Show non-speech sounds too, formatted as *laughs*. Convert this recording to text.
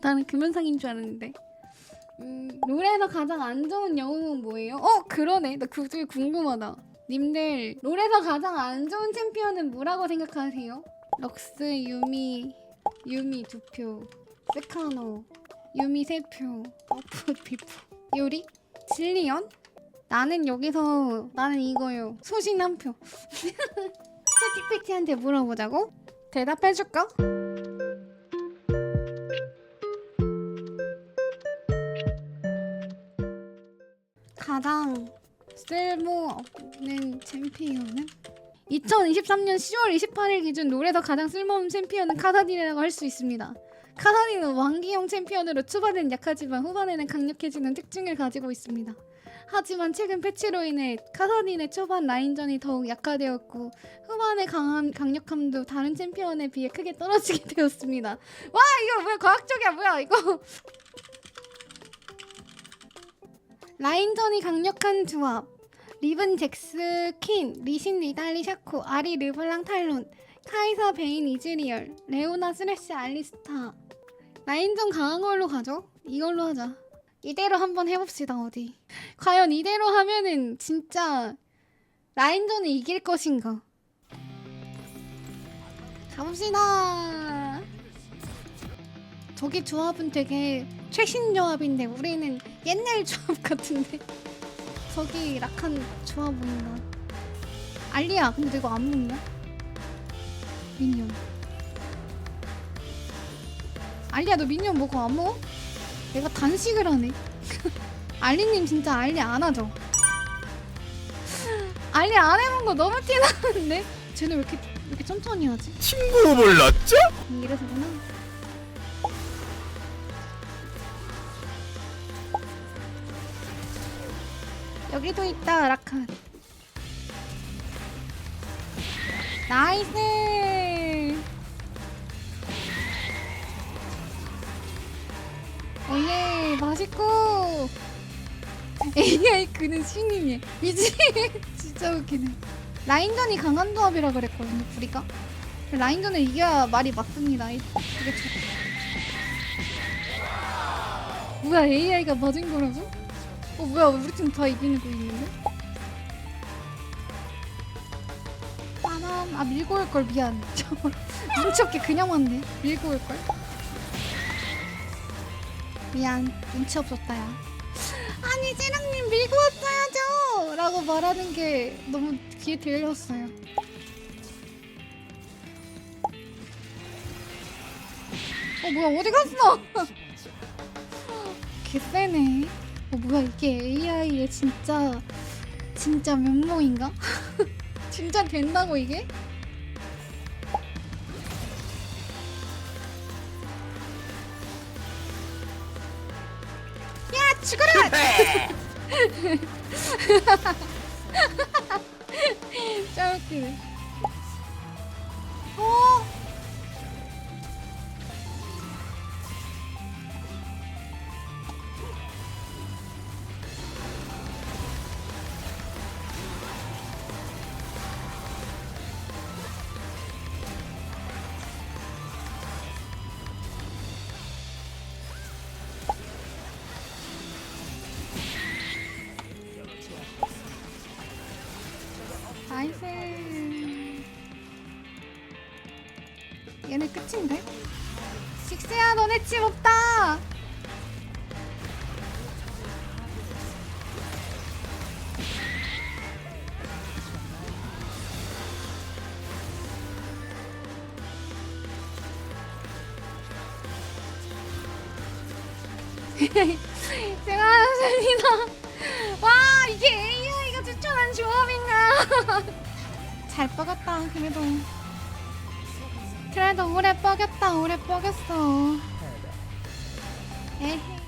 나는 금연상인 줄 알았는데. 음, 롤에서 가장 안 좋은 영웅은 뭐예요? 어 그러네. 나 그게 궁금하다. 님들 롤에서 가장 안 좋은 챔피언은 뭐라고 생각하세요? 럭스, 유미, 유미 두 표, 세카노, 유미 세 표, 버프, 비프, 요리, 질리언? 나는 여기서 나는 이거요. 소신 한 표. *laughs* 채찍패티한테 물어보자고? 대답해줄까? 가장 쓸모없는 챔피언은? 2023년 10월 28일 기준 롤에서 가장 쓸모없는 챔피언은 카사딘이라고 할 수 있습니다. 카사딘은 왕기형 챔피언으로 초반엔 약하지만 후반에는 강력해지는 특징을 가지고 있습니다. 하지만 최근 패치로 인해 카사딘의 초반 라인전이 더욱 약화되었고 후반의 강함, 강력함도 다른 챔피언에 비해 크게 떨어지게 *laughs* 되었습니다. 와 이거 뭐야 과학적이야 뭐야 이거 라인전이 강력한 조합. 리븐 잭스 킨 리신 리달리 샤코 아리 르블랑 탈론 카이사 베인 이즈리얼 레오나 스레시 알리스타. 라인전 강한 걸로 가죠? 이걸로 하자. 이대로 한번 해봅시다 어디. 과연 이대로 하면은 진짜 라인전을 이길 것인가? 가봅시다 저기 조합은 되게 최신 조합인데 우리는 옛날 조합 *laughs* 같은데 저기 락한 조합 뭔가 알리야 근데 이거 안 먹냐? 미니언 알리야 너 미니언 먹어 안 먹어? 내가 단식을 하네 *laughs* 알리님 진짜 알리 안 하죠? *laughs* 알리 안 해본 거 너무 티나는데? 쟤는 왜 이렇게, 왜 이렇게 천천히 하지? 친구 불렀죠? 이래서구나 여기도 있다 라칸. 나이스! 오예 맛있고. AI 그는 신임이야 미치 *laughs* 진짜 웃기네. 라인전이 강한 조합이라 그랬거든요 우리가. 라인전을 이겨야 말이 맞습니다. 이- 이게 저... 뭐야 AI가 맞은 거라고? 어 뭐야 우리 팀 다 이기는 거 있는데? 빠밤 아 밀고 올 걸 미안. 저 눈치 없게 그냥 왔네. 밀고 올 걸. 미안 눈치 없었다 야. 아니 찌랑님 밀고 왔어야죠! 라고 말하는 게 너무 귀에 들렸어요. 어 뭐야 어디 갔어? *laughs* 개쎄네 어 뭐야 이게 AI의 진짜 진짜 면모인가? *laughs* 진짜 된다고 이게? 야 죽어라! 짱 *laughs* 웃기네 나이스. 얘네 끝인데? 식스야 너네 집 없다. *laughs* 제가 좋습니다. 와 이게 *laughs* 잘 뻐겼다 그래도. 그래도 오래 뻐겼다 오래 뻐겼어. 에헤